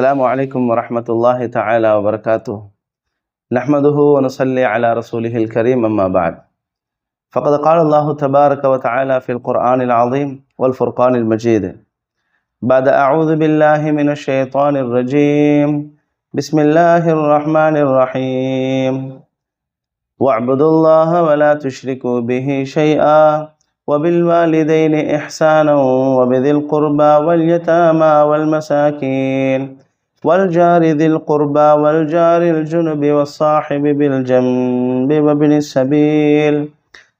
السلام عليكم ورحمة الله تعالى وبركاته. نحمده ونصلي على رسوله الكريم أما بعد. فقد قال الله تبارك وتعالى في القرآن العظيم والفرقان المجيد. بعد أعوذ بالله من الشيطان الرجيم. بسم الله الرحمن الرحيم. واعبدوا الله ولا تشركوا به شيئا وبالوالدين إحسانا وبذي القربى واليتامى والمساكين. والجار ذي القربى والجار الجنب والصاحب بالجنب وابن السبيل.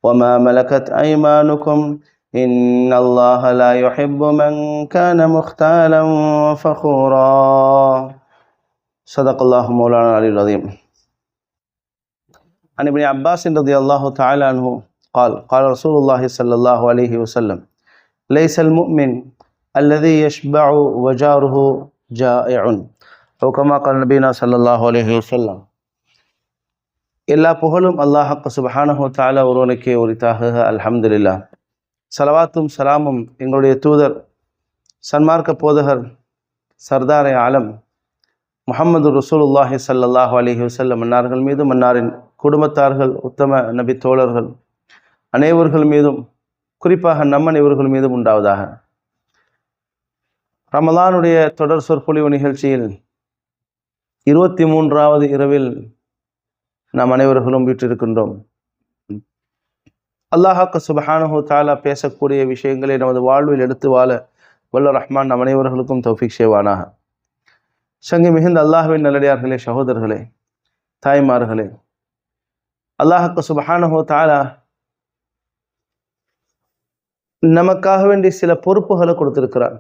وما ملكت أيمانكم إن الله لا يحب من كان مختالا فخورا. صدق الله مولانا العلي العظيم. عن ابن عباس رضي الله تعالى عنه قال قال رسول الله صلى الله عليه وسلم ليس المؤمن الذي يشبع وجاره ஜாயுன் ஒகமா கல் நபீனா சல்லாஹ் அலஹி வசல்லாம் எல்லா புகழும் அல்லாஹக்கு சுபஹானஹு தாலா ஒருவனுக்கே உரித்தாக அல்ஹம்துலில்லா சலவாத்தும் சலாமும் எங்களுடைய தூதர் சன்மார்க்க போதகர் சர்தாரே ஆலம் முகமது ரசூலுல்லாஹி சல்லாஹு அலஹி வசல்லம் மன்னார்கள் மீதும் மன்னாரின் குடும்பத்தார்கள் உத்தம நபி தோழர்கள் அனைவர்கள் மீதும் குறிப்பாக நம் அனைவர்கள் மீதும் உண்டாவதாக ரமலானுடைய தொடர் சொற்பொழிவு நிகழ்ச்சியில் இருபத்தி மூன்றாவது இரவில் நாம் அனைவர்களும் வீற்றிருக்கின்றோம். அல்லாஹாக்கு சுபஹானு தாலா பேசக்கூடிய விஷயங்களை நமது வாழ்வில் எடுத்து வாழ வல்ல ரஹ்மான் நம் அனைவர்களுக்கும் தௌஃபிக் சேவானாக சங்கி மிகுந்த அல்லாஹுவின் நல்லடியார்களே சகோதரர்களே தாய்மார்களே அல்லாஹாக்கு சுபஹானு தாலா நமக்காக வேண்டிய சில பொறுப்புகளை கொடுத்திருக்கிறார்.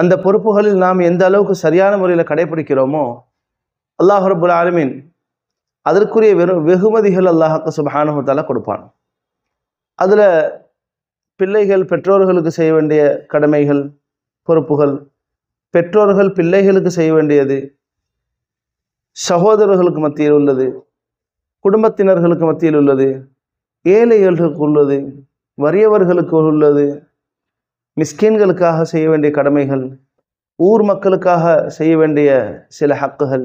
அந்த பொறுப்புகளில் நாம் எந்த அளவுக்கு சரியான முறையில் கடைபிடிக்கிறோமோ அல்லாஹ் ரபுல் ஆலமின் அதற்குரிய வெறும் வெகுமதிகள் அல்லாஹாக்கு சுபஹானுத்தால கொடுப்பான். அதில் பிள்ளைகள் பெற்றோர்களுக்கு செய்ய வேண்டிய கடமைகள் பொறுப்புகள் பெற்றோர்கள் பிள்ளைகளுக்கு செய்ய வேண்டியது சகோதரர்களுக்கு மத்தியில் உள்ளது குடும்பத்தினர்களுக்கு மத்தியில் உள்ளது ஏழைகளுக்கு உள்ளது வறியவர்களுக்கு உள்ளது மிஸ்கின்களுக்காக செய்ய வேண்டிய கடமைகள் ஊர் மக்களுக்காக செய்ய வேண்டிய சில ஹக்குகள்.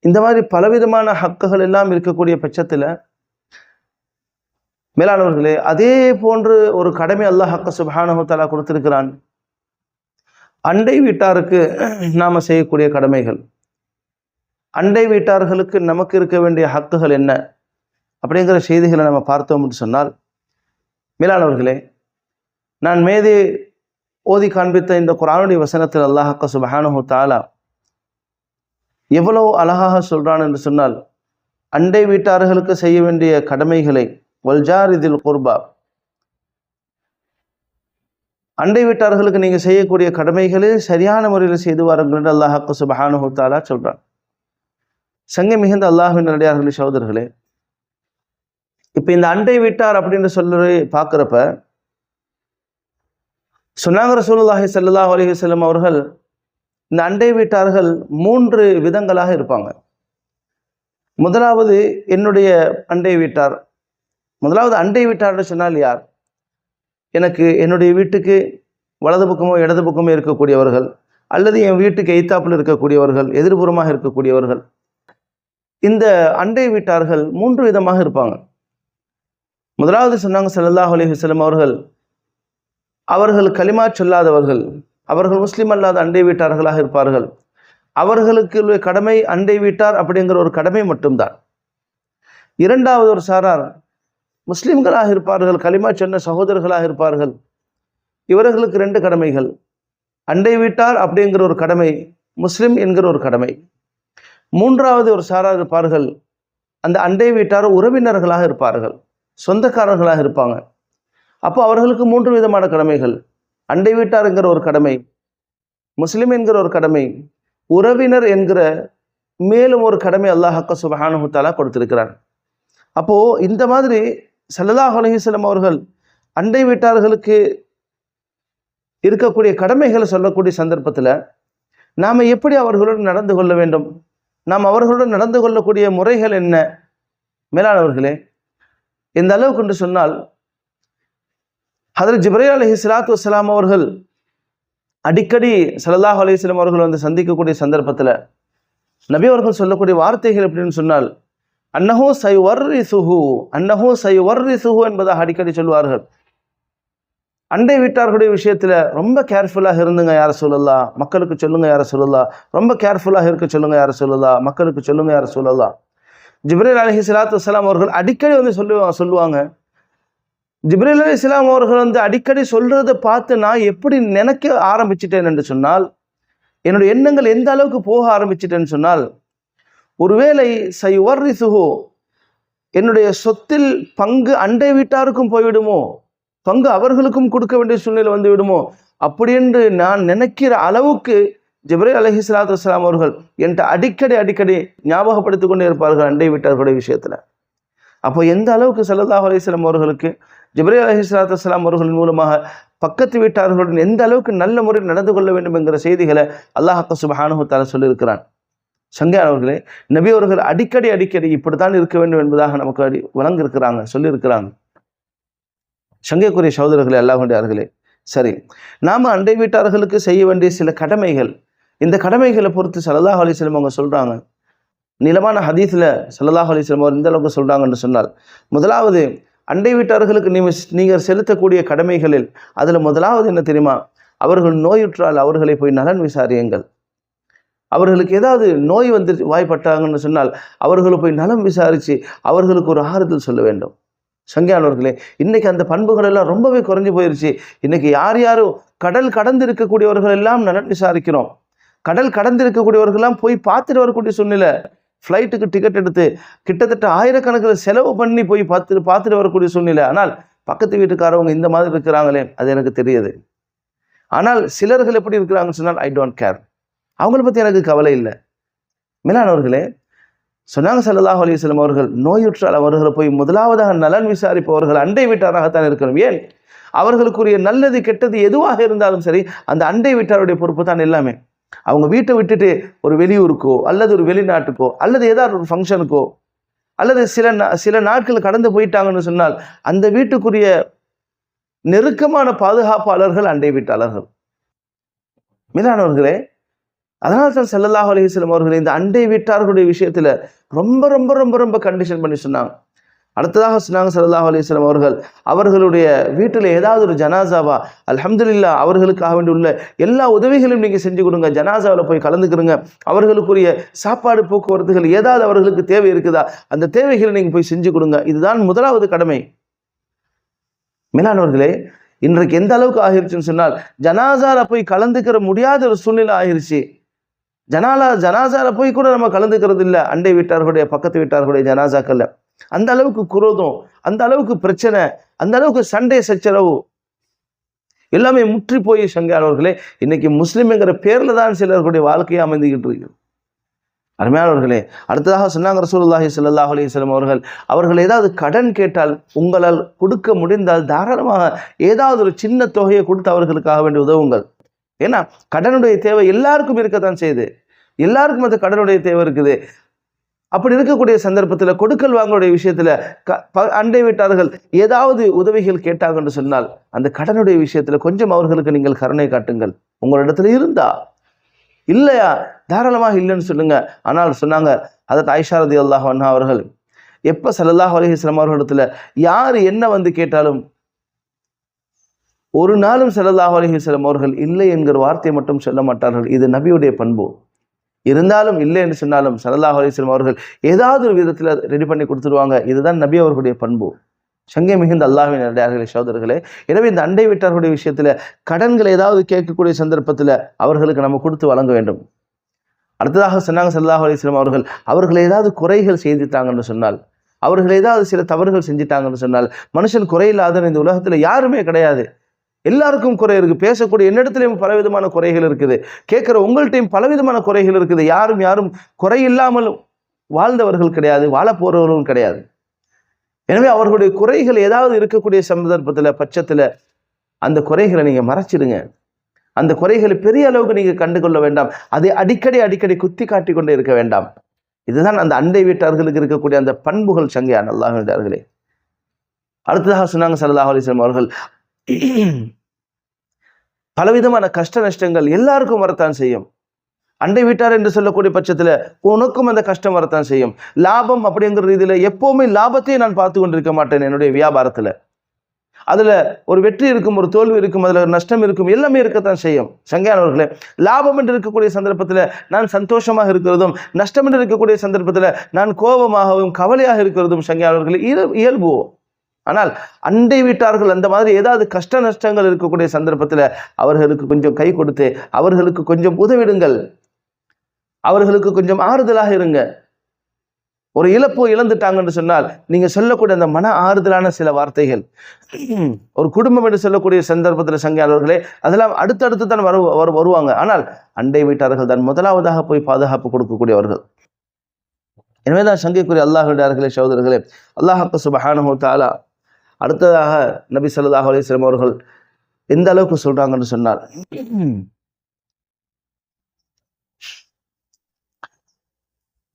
இந்த மாதிரி பலவிதமான ஹக்குகள் எல்லாம் இருக்கக்கூடிய பட்சத்தில் மேலானவர்களே அதே போன்று ஒரு கடமை அல்லாஹ் ஹக்க சுபானஹாலா கொடுத்திருக்கிறான். அண்டை வீட்டாருக்கு நாம் செய்யக்கூடிய கடமைகள். அண்டை வீட்டார்களுக்கு நமக்கு இருக்க வேண்டிய ஹக்குகள் என்ன? அப்படிங்கிற செய்திகளை நம்ம பார்த்தோம்னு சொன்னால் மேலானவர்களே நான் மேதே ஓதி காண்பித்த இந்த குரானுடைய வசனத்தில் அல்லாஹக்க சுபஹானு தாலா எவ்வளவு அழகாக சொல்கிறான் என்று சொன்னால் அண்டை வீட்டார்களுக்கு செய்ய வேண்டிய கடமைகளை வல்ஜார் இதில் குர்பா. அண்டை வீட்டார்களுக்கு நீங்கள் செய்யக்கூடிய கடமைகளை சரியான முறையில் செய்து வாருங்கள் என்று அல்லாஹாக்கு சுபஹானு தாலா சொல்கிறான் சங்க மிகுந்த அல்லாஹின் நடிகார்களே சகோதரர்களே இப்போ இந்த அண்டை வீட்டார் அப்படின்னு சொல்லி பார்க்குறப்ப சொன்னாங்க ரசூலுல்லாஹி சல்லாஹ் அலி வல்லம் அவர்கள் இந்த அண்டை வீட்டார்கள் மூன்று விதங்களாக இருப்பாங்க. முதலாவது என்னுடைய அண்டை வீட்டார். முதலாவது அண்டை வீட்டார்னு சொன்னால் யார்? எனக்கு என்னுடைய வீட்டுக்கு வலது பக்கமோ இடது பக்கமோ இருக்கக்கூடியவர்கள் அல்லது என் வீட்டுக்கு எய்த்தாப்பில் இருக்கக்கூடியவர்கள் எதிர்புறமாக இருக்கக்கூடியவர்கள். இந்த அண்டை வீட்டார்கள் மூன்று விதமாக இருப்பாங்க. முதலாவது சொன்னாங்க சல்லாஹ் அலி வல்லம் அவர்கள் அவர்கள் களிமா சொல்லாதவர்கள் அவர்கள் முஸ்லீம் அல்லாத அண்டை வீட்டார்களாக இருப்பார்கள். அவர்களுக்கு கடமை அண்டை வீட்டார் அப்படிங்கிற ஒரு கடமை மட்டும்தான். இரண்டாவது ஒரு சாரார் முஸ்லீம்களாக இருப்பார்கள் களிமா சொன்ன சகோதரர்களாக இருப்பார்கள். இவர்களுக்கு ரெண்டு கடமைகள். அண்டை வீட்டார் அப்படிங்கிற ஒரு கடமை முஸ்லிம் என்கிற ஒரு கடமை. மூன்றாவது ஒரு சாரார் இருப்பார்கள் அந்த அண்டை வீட்டார் உறவினர்களாக இருப்பார்கள் சொந்தக்காரர்களாக இருப்பாங்க. அப்போ அவர்களுக்கு மூன்று விதமான கடமைகள். அண்டை வீட்டார் என்கிற ஒரு கடமை முஸ்லீம் என்கிற ஒரு கடமை உறவினர் என்கிற மேலும் ஒரு கடமை அல்லாஹக்க சுபஹானுத்தாலா கொடுத்திருக்கிறார். அப்போது இந்த மாதிரி சல்லல்லாஹ் அலஹிஸ்லம் அவர்கள் அண்டை வீட்டார்களுக்கு இருக்கக்கூடிய கடமைகளை சொல்லக்கூடிய சந்தர்ப்பத்தில் நாம் எப்படி அவர்களுடன் நடந்து கொள்ள வேண்டும்? நாம் அவர்களுடன் நடந்து கொள்ளக்கூடிய முறைகள் என்ன? மேலானவர்களே இந்த அளவுக்கு என்று சொன்னால் ஹதரத் ஜிப்ரே அலஹி சலாத்து வலாம் அவர்கள் அடிக்கடி ஸல்லல்லாஹு அலிஸ்லாம் அவர்கள் வந்து சந்திக்கக்கூடிய சந்தர்ப்பத்தில் நபி அவர்கள் சொல்லக்கூடிய வார்த்தைகள் எப்படின்னு சொன்னால் அன்னஹோ சை வர்ரி சுஹு அன்னஹோ சை வர்ரி சுஹு என்பதாக அடிக்கடி சொல்வார்கள். அண்டை வீட்டார்களுடைய விஷயத்தில் ரொம்ப கேர்ஃபுல்லாக இருந்துங்க யார சொல்லலாம் மக்களுக்கு சொல்லுங்க யார சொல்லலாம் ரொம்ப கேர்ஃபுல்லாக இருக்க சொல்லுங்க யார சொல்லலாம் மக்களுக்கு சொல்லுங்க யார சொல்லலாம் ஜிப்ரேல் அலஹி சலாத்து வலாம் அவர்கள் அடிக்கடி வந்து சொல்லுவாங்க சொல்லுவாங்க. ஜிப்ரேல் அலி இஸ்லாம் அவர்கள் வந்து அடிக்கடி சொல்கிறத பார்த்து நான் எப்படி நினைக்க ஆரம்பிச்சிட்டேன் என்று சொன்னால் என்னுடைய எண்ணங்கள் எந்த அளவுக்கு போக ஆரம்பிச்சிட்டேன்னு சொன்னால் ஒருவேளை சைவர் வர்ரி என்னுடைய சொத்தில் பங்கு அண்டை வீட்டாருக்கும் போய்விடுமோ பங்கு அவர்களுக்கும் கொடுக்க வேண்டிய சூழ்நிலை வந்து விடுமோ அப்படி என்று நான் நினைக்கிற அளவுக்கு ஜிப்ரேல் அலஹி சலாத்து வலாம் அவர்கள் என்கிட்ட அடிக்கடி அடிக்கடி ஞாபகப்படுத்திக் கொண்டே இருப்பார்கள் அண்டை வீட்டார்களுடைய விஷயத்தில். அப்போ எந்த அளவுக்கு சல்லல்லாஹு அலிஸ்லாம் அவர்களுக்கு ஜிப்ரே அலஹி அஸ்லாம் அவர்களின் மூலமாக பக்கத்து வீட்டார்களுடன் எந்த அளவுக்கு நல்ல முறையில் நடந்து கொள்ள வேண்டும் என்கிற செய்திகளை அல்லாஹ் சுபஹானு சொல்லியிருக்கிறான். சங்கையானவர்களே நபி அவர்கள் அடிக்கடி அடிக்கடி இப்படித்தான் இருக்க வேண்டும் என்பதாக நமக்கு அடி வழங்கியிருக்கிறாங்க சொல்லியிருக்கிறாங்க. சங்கைக்குரிய சகோதரர்களே அல்லாஹுடையார்களே சரி நாம் அண்டை வீட்டார்களுக்கு செய்ய வேண்டிய சில கடமைகள் இந்த கடமைகளை பொறுத்து சல்லாஹ் அலிஸ்லம் அவங்க சொல்கிறாங்க நிலமான ஹதீஸில் சல்லாஹ் அலிஸ்லம் அவர் இந்த அளவுக்கு சொல்கிறாங்கன்னு சொன்னால் முதலாவது அண்டை வீட்டார்களுக்கு நீ நீங்கள் செலுத்தக்கூடிய கடமைகளில் அதில் முதலாவது என்ன தெரியுமா? அவர்கள் நோயுற்றால் அவர்களை போய் நலன் விசாரியுங்கள். அவர்களுக்கு ஏதாவது நோய் வந்து வாய்ப்பட்டாங்கன்னு சொன்னால் அவர்களை போய் நலம் விசாரித்து அவர்களுக்கு ஒரு ஆறுதல் சொல்ல வேண்டும். சங்கியானவர்களே இன்னைக்கு அந்த பண்புகள் எல்லாம் ரொம்பவே குறைஞ்சி போயிருச்சு. இன்னைக்கு யார் யாரும் கடல் கடந்து இருக்கக்கூடியவர்கள் எல்லாம் நலன் விசாரிக்கிறோம். கடல் கடந்து இருக்கக்கூடியவர்கள்லாம் போய் பார்த்துட்டு வரக்கூடிய சூழ்நிலை. ஃப்ளைட்டுக்கு டிக்கெட் எடுத்து கிட்டத்தட்ட ஆயிரக்கணக்கில் செலவு பண்ணி போய் பார்த்து பார்த்துட்டு வரக்கூடிய சூழ்நிலை. ஆனால் பக்கத்து வீட்டுக்காரவங்க இந்த மாதிரி இருக்கிறாங்களே அது எனக்கு தெரியுது. ஆனால் சிலர்கள் எப்படி இருக்கிறாங்கன்னு சொன்னால் ஐ டோன்ட் கேர் அவங்கள பற்றி எனக்கு கவலை இல்லை. மேலானவர்களே சொன்னாங்க சல்லாஹ் அலிஸ்லம் அவர்கள் நோயுற்றால் அவர்களை போய் முதலாவதாக நலன் விசாரிப்பவர்கள் அண்டை வீட்டாராகத்தான் இருக்கணும். ஏன்? அவர்களுக்குரிய நல்லது கெட்டது எதுவாக இருந்தாலும் சரி அந்த அண்டை வீட்டாருடைய பொறுப்பு தான் எல்லாமே. அவங்க வீட்டை விட்டுட்டு ஒரு வெளியூருக்கோ அல்லது ஒரு வெளிநாட்டுக்கோ அல்லது ஏதாவது ஒரு ஃபங்க்ஷனுக்கோ அல்லது சில சில நாட்கள் கடந்து போயிட்டாங்கன்னு சொன்னால் அந்த வீட்டுக்குரிய நெருக்கமான பாதுகாப்பாளர்கள் அண்டை வீட்டாளர்கள். மீதானவர்களே அதனால தான் செல்லல்லாஹ் அலிஸ்லம் அவர்கள் இந்த அண்டை வீட்டார்களுடைய விஷயத்தில் ரொம்ப ரொம்ப ரொம்ப ரொம்ப கண்டிஷன் பண்ணி சொன்னாங்க. அடுத்ததாக சொன்னாங்க சல்லாஹ் அலிஸ்லாம் அவர்கள் அவர்களுடைய வீட்டில் ஏதாவது ஒரு ஜனாசாவா அலமதுல்லா அவர்களுக்காக வேண்டி உள்ள எல்லா உதவிகளையும் நீங்கள் செஞ்சு கொடுங்க ஜனாசாவில் போய் கலந்துக்கிறங்க அவர்களுக்குரிய சாப்பாடு போக்குவரத்துகள் ஏதாவது அவர்களுக்கு தேவை இருக்குதா அந்த தேவைகளை நீங்கள் போய் செஞ்சு கொடுங்க. இதுதான் முதலாவது கடமை. மேலானவர்களே இன்றைக்கு எந்த அளவுக்கு ஆகிருச்சுன்னு சொன்னால் ஜனாசாவில் போய் கலந்துக்கிற முடியாத ஒரு சூழ்நிலை ஆகிருச்சு. ஜனாலா ஜனாசாவில் போய் கூட நம்ம கலந்துக்கிறது இல்லை அண்டை வீட்டார்களுடைய பக்கத்து வீட்டார்களுடைய ஜனாசாக்கள்ல. அந்த அளவுக்கு குரோதம் அந்த அளவுக்கு பிரச்சனை அந்த அளவுக்கு சண்டை சச்சரவு. எல்லாமே முற்றி போய் சங்கானவர்களே இன்னைக்கு முஸ்லீம்ங்கிற பேர்ல தான் சிலருடைய வாழ்க்கையை அமைந்துகிட்டு இருக்கு அருமையானவர்களே அடுத்ததாக சொன்னாங்க ரசூலுல்லாஹி சல்லாஹ் அலைஹி அவர்கள் அவர்கள் ஏதாவது கடன் கேட்டால் உங்களால் கொடுக்க முடிந்தால் தாராளமாக ஏதாவது ஒரு சின்ன தொகையை கொடுத்து அவர்களுக்காக வேண்டி உதவுங்கள். ஏன்னா கடனுடைய தேவை எல்லாருக்கும் இருக்கத்தான் செய்யுது. எல்லாருக்கும் அது கடனுடைய தேவை இருக்குது. அப்படி இருக்கக்கூடிய சந்தர்ப்பத்தில் கொடுக்கல் வாங்கக்கூடிய விஷயத்தில் க அண்டை வீட்டார்கள் ஏதாவது உதவிகள் கேட்டாங்கன்னு சொன்னால் அந்த கடனுடைய விஷயத்தில் கொஞ்சம் அவர்களுக்கு நீங்கள் கருணை காட்டுங்கள். உங்களிடத்துல இருந்தா? இல்லையா? தாராளமாக இல்லைன்னு சொல்லுங்க. ஆனால் சொன்னாங்க அதை தாய்ஷாரதி அல்லாஹ் அண்ணா அவர்கள் எப்போ சல்லாஹ் அலிஹிஸ்லாம் அவர்களிடத்துல யார் என்ன வந்து கேட்டாலும் ஒரு நாளும் சல்லாஹ் அலிஹிஸ்லாம் அவர்கள் இல்லை என்கிற வார்த்தையை மட்டும் சொல்ல மாட்டார்கள். இது நபியுடைய பண்பு. இருந்தாலும் இல்லை என்று சொன்னாலும் சல்லாஹ் அலிஸ்லம் அவர்கள் ஏதாவது ஒரு விதத்தில் ரெடி பண்ணி கொடுத்துருவாங்க. இதுதான் நபி அவர்களுடைய பண்பு. சங்கை மிகுந்த அல்லாஹின் அடையார்களே சோதர்களே எனவே இந்த அண்டை வீட்டார்களுடைய விஷயத்தில் கடன்களை ஏதாவது கேட்கக்கூடிய சந்தர்ப்பத்தில் அவர்களுக்கு நம்ம கொடுத்து வழங்க வேண்டும். அடுத்ததாக சொன்னாங்க சல்லாஹ் அலிஸ்லாம் அவர்கள் அவர்கள் ஏதாவது குறைகள் செய்துட்டாங்கன்னு சொன்னால் அவர்கள் ஏதாவது சில தவறுகள் செஞ்சிட்டாங்கன்னு சொன்னால் மனுஷன் குறையில்லாத இந்த உலகத்தில் யாருமே கிடையாது. எல்லாருக்கும் குறை இருக்குது பேசக்கூடிய என்னிடத்துலையும் பலவிதமான குறைகள் இருக்குது. கேட்குற உங்கள்கிட்டையும் பலவிதமான குறைகள் இருக்குது. யாரும் யாரும் குறை இல்லாமல் வாழ்ந்தவர்கள் கிடையாது வாழ போகிறவர்களும் கிடையாது. எனவே அவர்களுடைய குறைகள் ஏதாவது இருக்கக்கூடிய சந்தர்ப்பத்தில் பட்சத்தில் அந்த குறைகளை நீங்கள் மறைச்சிடுங்க. அந்த குறைகளை பெரிய அளவுக்கு நீங்கள் கண்டுகொள்ள வேண்டாம். அதை அடிக்கடி அடிக்கடி குத்தி காட்டி கொண்டே இருக்க வேண்டாம். இதுதான் அந்த அண்டை வீட்டார்களுக்கு இருக்கக்கூடிய அந்த பண்புகள் சங்கையா அல்லாஹ் வீட்டார்களே அடுத்ததாக சொன்னாங்க சல்லாஹ் அலிஸ்லாம் அவர்கள் பலவிதமான கஷ்ட நஷ்டங்கள் எல்லாருக்கும் வரத்தான் செய்யும். அண்டை வீட்டார் என்று சொல்லக்கூடிய பட்சத்தில் உனக்கும் அந்த கஷ்டம் வரத்தான் செய்யும். லாபம் அப்படிங்கிற ரீதியில் எப்போவுமே லாபத்தையும் நான் பார்த்து கொண்டிருக்க மாட்டேன் என்னுடைய வியாபாரத்தில். அதில் ஒரு வெற்றி இருக்கும் ஒரு தோல்வி இருக்கும் அதில் ஒரு நஷ்டம் இருக்கும் எல்லாமே இருக்கத்தான் செய்யும். சங்கையானவர்களே லாபம் என்று இருக்கக்கூடிய சந்தர்ப்பத்தில் நான் சந்தோஷமாக இருக்கிறதும் நஷ்டம் என்று இருக்கக்கூடிய சந்தர்ப்பத்தில் நான் கோபமாகவும் கவலையாக இருக்கிறதும் சங்கையானவர்களே இயல் ஆனால் அண்டை வீட்டார்கள் அந்த மாதிரி ஏதாவது கஷ்ட நஷ்டங்கள் இருக்கக்கூடிய சந்தர்ப்பத்தில் அவர்களுக்கு கொஞ்சம் கை கொடுத்து அவர்களுக்கு கொஞ்சம் உதவிடுங்கள். அவர்களுக்கு கொஞ்சம் ஆறுதலாக இருங்க. ஒரு இழப்பு இழந்துட்டாங்கன்னு சொன்னால் நீங்கள் சொல்லக்கூடிய அந்த மன ஆறுதலான சில வார்த்தைகள். ஒரு குடும்பம் என்று சொல்லக்கூடிய சந்தர்ப்பத்தில் சங்கையாளர்களே அதெல்லாம் அடுத்தடுத்து தான் வரு வரு- வருவாங்க. ஆனால் அண்டை வீட்டார்கள் தான் முதலாவதாக போய் பாதுகாப்பு கொடுக்கக்கூடியவர்கள். எனவேதான் சங்கைக்குரிய அல்லாஹுடையார்களே சகோதரர்களே அல்லாஹாக்கு சுபஹானு தாலா அடுத்ததாக நபி ஸல்லல்லாஹு அலைஹி அவர்கள் எந்த அளவுக்கு சொல்றாங்கன்னு சொன்னார்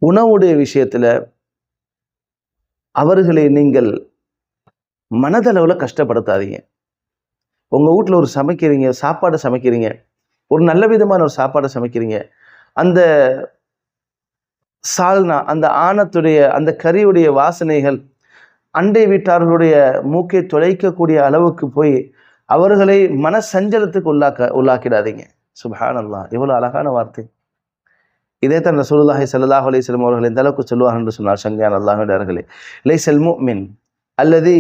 உணவுடைய விஷயத்துல அவர்களை நீங்கள் மனதளவில் கஷ்டப்படுத்தாதீங்க. உங்க வீட்டில் ஒரு சமைக்கிறீங்க சாப்பாடு சமைக்கிறீங்க ஒரு நல்ல விதமான ஒரு சாப்பாடை சமைக்கிறீங்க அந்த சால்னா அந்த ஆணத்துடைய அந்த கறியுடைய வாசனைகள் அண்டை வீட்டார்களுடைய மூக்கை துளைக்கக்கூடிய அளவுக்கு போய் அவர்களை மன சஞ்சலத்துக்கு உள்ளாக்க உள்ளாக்கிடாதீங்க. சுபஹானல்லா இவ்வளோ அழகான வார்த்தை. இதே தான் ரசூலுல்லாஹி ஸல்லல்லாஹு அலைஹி வஸல்லம் அவர்கள் இந்த அளவுக்கு சொல்லுவார்கள் என்று சொன்னார். சங்கையான அல்லாஹுடையார்களே செல்மு மின் அல்லது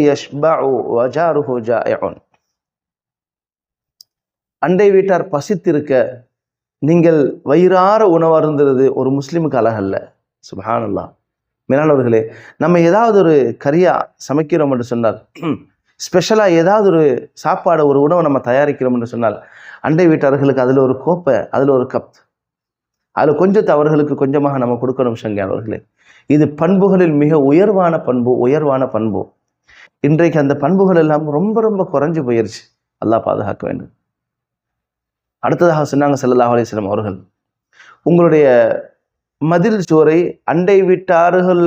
அண்டை வீட்டார் பசித்திருக்க நீங்கள் வயிறார உணவு அருந்துறது ஒரு முஸ்லிமுக்கு அழகல்ல. சுபஹானல்லா மேலானவர்களே நம்ம ஏதாவது ஒரு கறியா சமைக்கிறோம் என்று சொன்னால் ஸ்பெஷலாக ஏதாவது ஒரு சாப்பாடு ஒரு உணவை நம்ம தயாரிக்கிறோம் என்று சொன்னால் அண்டை வீட்டார்களுக்கு அதில் ஒரு கோப்பை அதில் ஒரு கப் அதில் கொஞ்சத்தை அவர்களுக்கு கொஞ்சமாக நம்ம கொடுக்கணும் சங்கியானவர்களே இது பண்புகளில் மிக உயர்வான பண்பு உயர்வான பண்பு. இன்றைக்கு அந்த பண்புகள் எல்லாம் ரொம்ப ரொம்ப குறைஞ்சு போயிருச்சு. அல்லாஹ் பாதுகாக்க வேண்டும். அடுத்ததாக சொன்னாங்க செல்லல்லாஹ் அலிஸ்லாம் அவர்கள் உங்களுடைய மதில் சுவரை அண்டை வீட்டார்கள்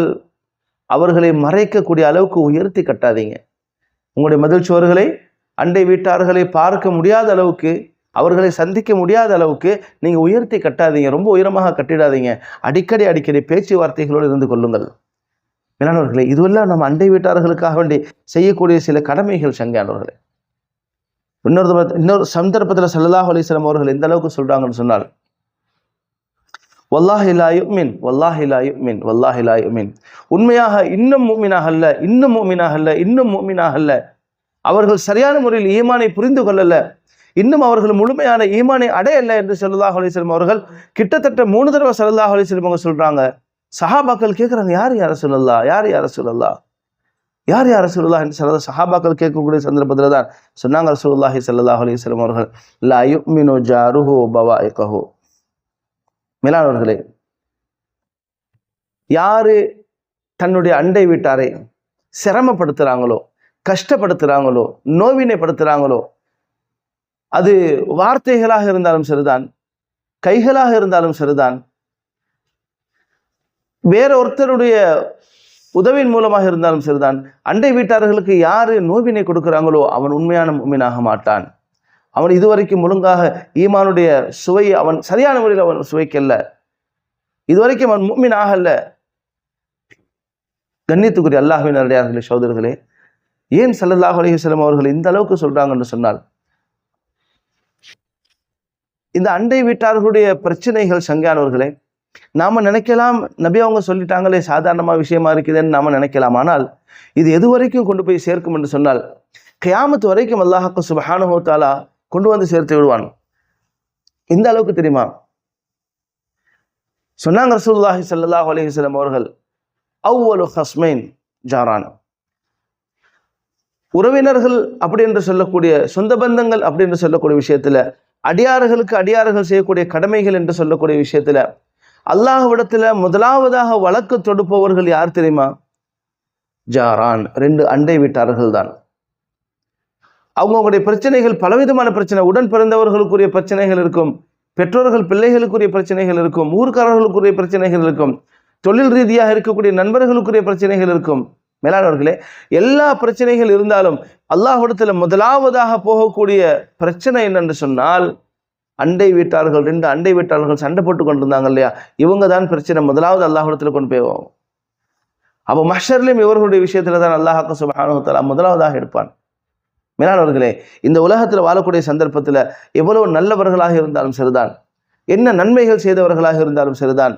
அவர்களை மறைக்கக்கூடிய அளவுக்கு உயர்த்தி கட்டாதீங்க. உங்களுடைய மதில் சுவர்களை அண்டை வீட்டார்களை பார்க்க முடியாத அளவுக்கு அவர்களை சந்திக்க முடியாத அளவுக்கு நீங்கள் உயர்த்தி கட்டாதீங்க. ரொம்ப உயரமாக கட்டிடாதீங்க. அடிக்கடி அடிக்கடி பேச்சுவார்த்தைகளோடு இருந்து கொள்ளுங்கள். மேலானவர்களே இதுவெல்லாம் நம்ம அண்டை வீட்டார்களுக்காக வேண்டி செய்யக்கூடிய சில கடமைகள் சங்கையானவர்களே. இன்னொரு இன்னொரு சந்தர்ப்பத்தில் ஸல்லல்லாஹு அலைஹி அவர்கள் எந்த அளவுக்கு சொல்கிறாங்கன்னு சொன்னால் வல்லாஹி லா யுமின் உண்மையாக இன்னும் மூமினாகல்ல இன்னும் மூமினாகல்ல இன்னும் மூமினாக அல்ல. அவர்கள் சரியான முறையில் ஈமானை புரிந்து கொள்ளல. இன்னும் அவர்கள் முழுமையான ஈமானை அடையல்ல என்று ஸல்லல்லாஹு அலைஹி அவர்கள் கிட்டத்தட்ட மூணு தடவை ஸல்லல்லாஹு அலைஹி அவங்க சொல்றாங்க. சஹாபாக்கள் கேட்குறாங்க யார் யார சொல்லல்லா யார் யார சொல்லல்லா யார் யார் ரசூலுல்லாஹ்? என்று சொல்ல சஹாபாக்கள் கேட்கக்கூடிய சந்தர்ப்பத்தில் தான் சொன்னாங்க ரசூலுல்லாஹி சல்லாஹ் அலைஹி வஸல்லம் அவர்கள் லா ஜாருஹோ பவா பவாயிகஹு. மேலானவர்களே யாரு தன்னுடைய அண்டை வீட்டாரை சிரமப்படுத்துறாங்களோ கஷ்டப்படுத்துறாங்களோ நோவினைப்படுத்துகிறாங்களோ அது வார்த்தைகளாக இருந்தாலும் சரிதான் கைகளாக இருந்தாலும் சரிதான் வேற ஒருத்தருடைய உதவியின் மூலமாக இருந்தாலும் சரிதான் அண்டை வீட்டார்களுக்கு யாரு நோவினை கொடுக்கிறாங்களோ அவன் உண்மையான மும்மினாக மாட்டான். அவன் இதுவரைக்கும் ஒழுங்காக ஈமானுடைய சுவையை அவன் சரியான முறையில் அவன் சுவைக்கல்ல இதுவரைக்கும் அவன் மும்மின் ஆகல்ல கண்ணியத்துக்குரிய அல்லாஹின் அடையார்களே சோதர்களே ஏன் ஸல்லல்லாஹு செல்லும் அவர்கள் இந்த அளவுக்கு சொல்றாங்கன்னு சொன்னால் இந்த அண்டை வீட்டார்களுடைய பிரச்சனைகள் சங்கானவர்களே நாம நினைக்கலாம் நபி அவங்க சொல்லிட்டாங்களே சாதாரணமா விஷயமா இருக்குதுன்னு நாம நினைக்கலாம். ஆனால் இது எது வரைக்கும் கொண்டு போய் சேர்க்கும் என்று சொன்னால் கியாமத்து வரைக்கும் அல்லாஹாக்கு சுபஹானஹு தஆலா கொண்டு வந்து சேர்த்து விடுவான். இந்த அளவுக்கு தெரியுமா? சொன்னாங்க ரசூல்லாஹி சல்லாஹ் அலிஹசலம் அவர்கள் அவ்வளோ ஹஸ்மைன் ஜாரான். உறவினர்கள் அப்படி என்று சொல்லக்கூடிய சொந்த பந்தங்கள் அப்படி என்று சொல்லக்கூடிய விஷயத்துல அடியார்களுக்கு அடியார்கள் செய்யக்கூடிய கடமைகள் என்று சொல்லக்கூடிய விஷயத்துல அல்லாஹ்விடத்தில் முதலாவதாக வழக்கு தொடுப்பவர்கள் யார் தெரியுமா? ஜாரான் ரெண்டு அண்டை வீட்டார்கள் தான் அவங்கவுங்களுடைய பிரச்சனைகள் பலவிதமான பிரச்சனை. உடன் பிறந்தவர்களுக்குரிய பிரச்சனைகள் இருக்கும். பெற்றோர்கள் பிள்ளைகளுக்குரிய பிரச்சனைகள் இருக்கும். ஊர்க்காரர்களுக்குரிய பிரச்சனைகள் இருக்கும். தொழில் ரீதியாக இருக்கக்கூடிய நண்பர்களுக்குரிய பிரச்சனைகள் இருக்கும். மேலானவர்களே எல்லா பிரச்சனைகள் இருந்தாலும் அல்லாஹிடத்தில் முதலாவதாக போகக்கூடிய பிரச்சனை என்னென்று சொன்னால் அண்டை வீட்டார்கள் ரெண்டு அண்டை வீட்டார்கள் சண்டை போட்டு கொண்டிருந்தாங்க இல்லையா? இவங்க தான் பிரச்சனை. முதலாவது அல்லாஹிடத்தில் கொண்டு போய் அப்போ மஷர்லையும் இவர்களுடைய விஷயத்தில் தான் அல்லாஹாக்கு சுபஹானுவத்தாலா முதலாவதாக எடுப்பான். மேலானவர்களே இந்த உலகத்தில் வாழக்கூடிய சந்தர்ப்பத்தில் எவ்வளவு நல்லவர்களாக இருந்தாலும் சரிதான். என்ன நன்மைகள் செய்தவர்களாக இருந்தாலும் சரிதான்.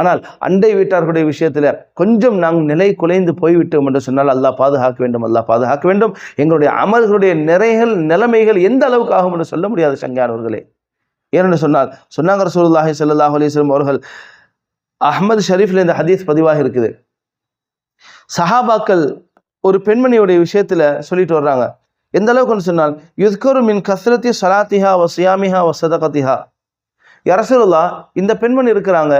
ஆனால் அண்டை வீட்டார்களுடைய விஷயத்தில் கொஞ்சம் நாங்கள் நிலை குலைந்து போய்விட்டோம் என்று சொன்னால் அல்லாஹ் பாதுகாக்க வேண்டும் அல்லாஹ் பாதுகாக்க வேண்டும். எங்களுடைய அமல்களுடைய நிறைகள் நிலைமைகள் எந்த அளவுக்கு ஆகும் என்று சொல்ல முடியாது சங்கானவர்களே. ஏனென்று சொன்னால் சொன்னாங்க ரசூலுல்லாஹி சல்லாஹ் அலிஸ்லம் அவர்கள் அஹமது ஷரீஃபில் இந்த ஹதீஸ் பதிவாக இருக்குது. சஹாபாக்கள் ஒரு பெண்மணியுடைய விஷயத்தில் சொல்லிட்டு வர்றாங்க. எந்த அளவுக்குன்னு சொன்னால் யுத்கரு மின் கஸ்ரத்தி சலாத்திஹா வ சியாமிஹா வ சதகத்திஹா. யரசுல்லா இந்த பெண்மணி இருக்கிறாங்க.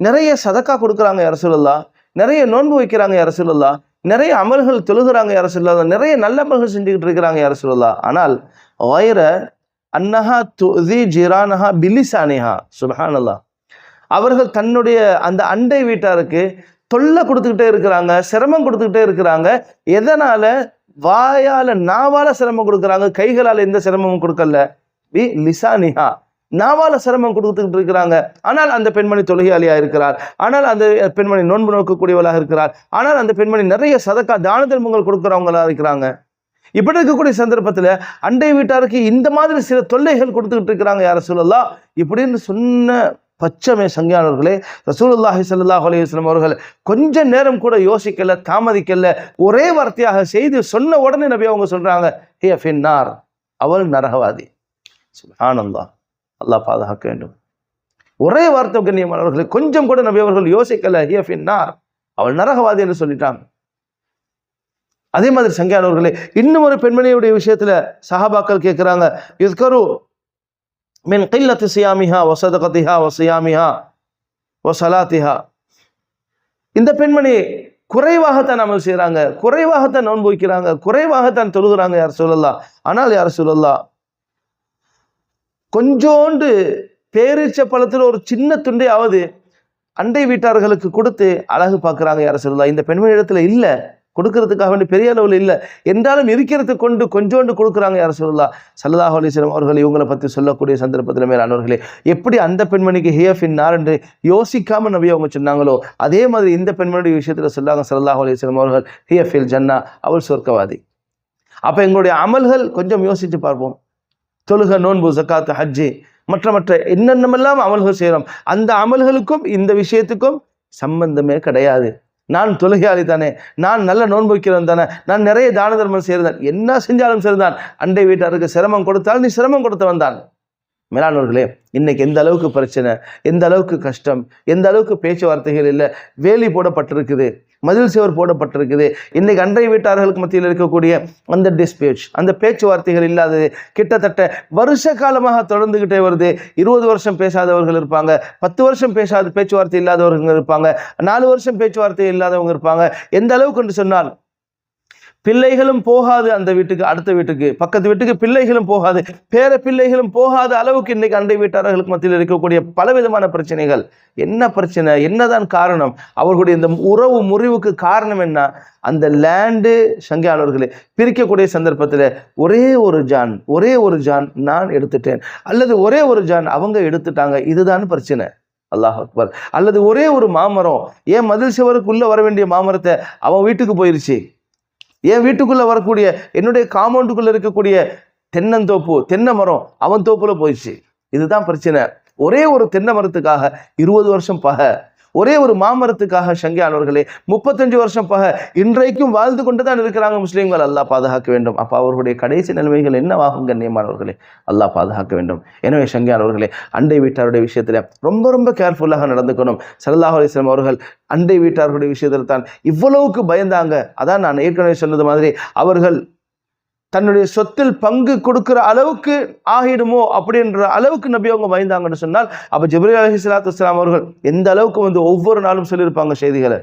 நிறைய சதக்கா கொடுக்குறாங்க யரசுல்லா நிறைய நோன்பு வைக்கிறாங்க யரசுல்லா நிறைய அமல்கள் தொழுகிறாங்க யரசுல்லா நிறைய நல்ல அமல்கள் செஞ்சுக்கிட்டு இருக்கிறாங்க யரசுல்லா ஆனால் வயிற அன்னஹா துதி ஜிரானஹா பிலிசானிஹா. சுபஹானல்லா. அவர்கள் தன்னுடைய அந்த அண்டை வீட்டாருக்கு தொல்லை கொடுத்துக்கிட்டே இருக்கிறாங்க சிரமம் கொடுத்துக்கிட்டே இருக்கிறாங்க. எதனால? வாயால நாவால சிரமம் கொடுக்குறாங்க. கைகளால் எந்த சிரமமும் கொடுக்கல. பி லிசானிஹா. நாவால சிரமம் கொடுத்துக்கிட்டு இருக்கிறாங்க. ஆனால் அந்த பெண்மணி தொழுகையாளியா இருக்கிறார். ஆனால் அந்த பெண்மணி நோன்பு நோக்கக்கூடியவளாக இருக்கிறார். ஆனால் அந்த பெண்மணி நிறைய சதக்கா தான தர்மங்கள் கொடுக்குறவங்களா இருக்கிறாங்க. இப்படி இருக்கக்கூடிய சந்தர்ப்பத்தில் அண்டை வீட்டாருக்கு இந்த மாதிரி சில தொல்லைகள் கொடுத்துக்கிட்டு இருக்கிறாங்க யார சொல்லலாம் இப்படின்னு சொன்ன பச்சமே சங்கியானவர்களே ரசூலுல்லாஹி சல்லாஹ் அலைஹி அவர்கள் கொஞ்ச நேரம் கூட யோசிக்கல தாமதிக்கல ஒரே வார்த்தையாக செய்து சொன்ன உடனே நபி அவங்க சொல்றாங்க ஹே ஃபின்னார். அவள் நரகவாதி. ஆனந்தா அல்லாஹ் பாதுகாக்க வேண்டும். ஒரே வார்த்தை கண்ணியமானவர்களை கொஞ்சம் கூட நபி அவர்கள் யோசிக்கல ஹிய ஃபின்னார். அவள் நரகவாதி என்று சொல்லிட்டாங்க அதே மாதிரி சங்கியானவர்களே இன்னும் ஒரு பெண்மணியுடைய விஷயத்துல சஹாபாக்கள் கேட்கிறாங்க யுஸ்கரு மின் கில்லத்து சியாமிஹா வசதகதிஹா வசியாமிஹா வசலாத்திஹா இந்த பெண்மணி குறைவாகத்தான் அமல் செய்கிறாங்க குறைவாகத்தான் நோன்பு வைக்கிறாங்க. குறைவாகத்தான் தொழுகிறாங்க யார் சொல்லலாம் ஆனால் யார் சொல்லலாம் கொஞ்சோண்டு பேரீச்ச பழத்தில் ஒரு சின்ன துண்டையாவது அண்டை வீட்டார்களுக்கு கொடுத்து அழகு பார்க்குறாங்க யார் சொல்லலாம் இந்த பெண்மணி இடத்துல இல்லை. கொடுக்கறதுக்காக வேண்டி பெரிய அளவில் இல்லை. என்றாலும் இருக்கிறது கொண்டு கொஞ்சோண்டு கொடுக்குறாங்க யார் சொல்லலாம் சல்லதாக அலிஸ்லாம் அவர்கள் இவங்களை பற்றி சொல்லக்கூடிய சந்தர்ப்பத்தில் மேலானவர்களே எப்படி அந்த பெண்மணிக்கு ஹியஃப் இன்னார் என்று யோசிக்காமல் நபி அவங்க சொன்னாங்களோ அதே மாதிரி இந்த பெண்மணியுடைய விஷயத்தில் சொல்லாங்க. சல்லாஹ் அலிஸ்லாம் அவர்கள் ஹியஃபில் ஜன்னா அவள் சொர்க்கவாதி. அப்போ எங்களுடைய அமல்கள் கொஞ்சம் யோசித்து பார்ப்போம். தொழுக நோன்பு ஜக்காத்து ஹஜ்ஜி மற்ற மற்ற என்னென்னமெல்லாம் அமல்கள் செய்கிறோம் அந்த அமல்களுக்கும் இந்த விஷயத்துக்கும் சம்பந்தமே கிடையாது. நான் தொழுகையாளி தானே. நான் நல்ல நோன்பு வைக்கிறவன் தானே. நான் நிறைய தான தர்மம் செய்கிறதான் என்ன செஞ்சாலும் சரிதான். அண்டை வீட்டாருக்கு சிரமம் கொடுத்தால் நீ சிரமம் கொடுத்தவன் தான் மேலானவர்களே இன்னைக்கு எந்த அளவுக்கு பிரச்சனை? எந்த அளவுக்கு கஷ்டம்? எந்த அளவுக்கு பேச்சுவார்த்தைகள் இல்லை? வேலி போடப்பட்டிருக்குது. மதில் சுவர் போடப்பட்டிருக்குது. இன்னைக்கு அண்டை வீட்டார்களுக்கு மத்தியில் இருக்கக்கூடிய அந்த டிஸ்பியூட்ஸ் அந்த பேச்சுவார்த்தைகள் இல்லாதது கிட்டத்தட்ட வருஷ காலமாக தொடர்ந்துகிட்டே வருது. இருபது வருஷம் பேசாதவர்கள் இருப்பாங்க பத்து வருஷம் பேசாத பேச்சுவார்த்தை இல்லாதவர்கள் இருப்பாங்க நாலு வருஷம் பேச்சுவார்த்தை இல்லாதவங்க இருப்பாங்க. எந்த அளவுக்கு என்று சொன்னால் பிள்ளைகளும் போகாது அந்த வீட்டுக்கு அடுத்த வீட்டுக்கு. பக்கத்து வீட்டுக்கு பிள்ளைகளும் போகாது. பேர பிள்ளைகளும் போகாத அளவுக்கு இன்னைக்கு அண்டை வீட்டாரர்களுக்கு மத்தியில் இருக்கக்கூடிய பலவிதமான பிரச்சனைகள். என்ன பிரச்சனை? என்னதான் காரணம்? அவர்களுடைய இந்த உறவு முறிவுக்கு காரணம் என்ன? அந்த லேண்டு சங்கையாளர்களை பிரிக்கக்கூடிய சந்தர்ப்பத்தில் ஒரே ஒரு ஜான் ஒரே ஒரு ஜான் நான் எடுத்துட்டேன். அல்லது ஒரே ஒரு ஜான் அவங்க எடுத்துட்டாங்க. இதுதான் பிரச்சனை. அல்லாஹ் அக்பர். அல்லது ஒரே ஒரு மாமரம். ஏன் மதில் சுவருக்குள்ளே வர வேண்டிய மாமரத்தை அவன் வீட்டுக்கு போயிருச்சு? என் வீட்டுக்குள்ளே வரக்கூடிய என்னுடைய காம்பவுண்டுக்குள்ளே இருக்கக்கூடிய தென்னந்தோப்பு தென்னை மரம் அவன் தோப்பில் போயிடுச்சு. இதுதான் பிரச்சனை. ஒரே ஒரு தென்னை மரத்துக்காக இருபது வருஷம் பகை ஒரே ஒரு மாமரத்துக்காக சங்கியானவர்களே முப்பத்தஞ்சு வருஷம் பக இன்றைக்கும் வாழ்ந்து கொண்டு தான் இருக்கிறாங்க முஸ்லீம்கள். அல்லாஹ் பாதுகாக்க வேண்டும். அப்போ அவர்களுடைய கடைசி நிலைமைகள் என்னவாகும் கண்ணியமானவர்களே அல்லாஹ் பாதுகாக்க வேண்டும். எனவே சங்கியானவர்களே அண்டை வீட்டாருடைய விஷயத்தில் ரொம்ப ரொம்ப கேர்ஃபுல்லாக நடந்துக்கணும். சல்லாஹ் அலிஸ்லாம் அவர்கள் அண்டை வீட்டார்களுடைய விஷயத்தில் தான் இவ்வளவுக்கு பயந்தாங்க. அதான் நான் ஏற்கனவே சொன்னது மாதிரி அவர்கள் தன்னுடைய சொத்தில் பங்கு கொடுக்குற அளவுக்கு ஆகிடுமோ அப்படின்ற அளவுக்கு நபி அவங்க பயந்தாங்கன்னு சொன்னால் அப்போ ஜிப்ரி அலி சலாத்து அவர்கள் எந்த அளவுக்கு வந்து ஒவ்வொரு நாளும் சொல்லியிருப்பாங்க செய்திகளை?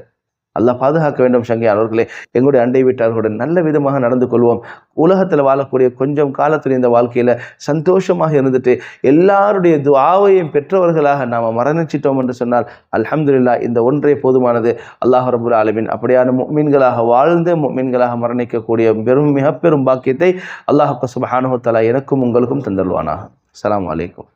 அல்லாஹ் பாதுகாக்க வேண்டும் சங்கையான் எங்களுடைய அண்டை வீட்டார்களுடன் நல்ல விதமாக நடந்து கொள்வோம். உலகத்தில் வாழக்கூடிய கொஞ்சம் காலத்தில் இந்த வாழ்க்கையில் சந்தோஷமாக இருந்துட்டு எல்லாருடைய துவாவையும் பெற்றவர்களாக நாம் மரணிச்சிட்டோம் என்று சொன்னால் அல்ஹம்துல்லா இந்த ஒன்றே போதுமானது. அல்லாஹ் ரபுல் ஆலமின் அப்படியான மீன்களாக வாழ்ந்து மீன்களாக மரணிக்கக்கூடிய பெரும் மிகப்பெரும் பாக்கியத்தை அல்லாஹ் சுபஹானுஹு எனக்கும் உங்களுக்கும் தந்தல்வானாக அலாம் அலைக்கும்.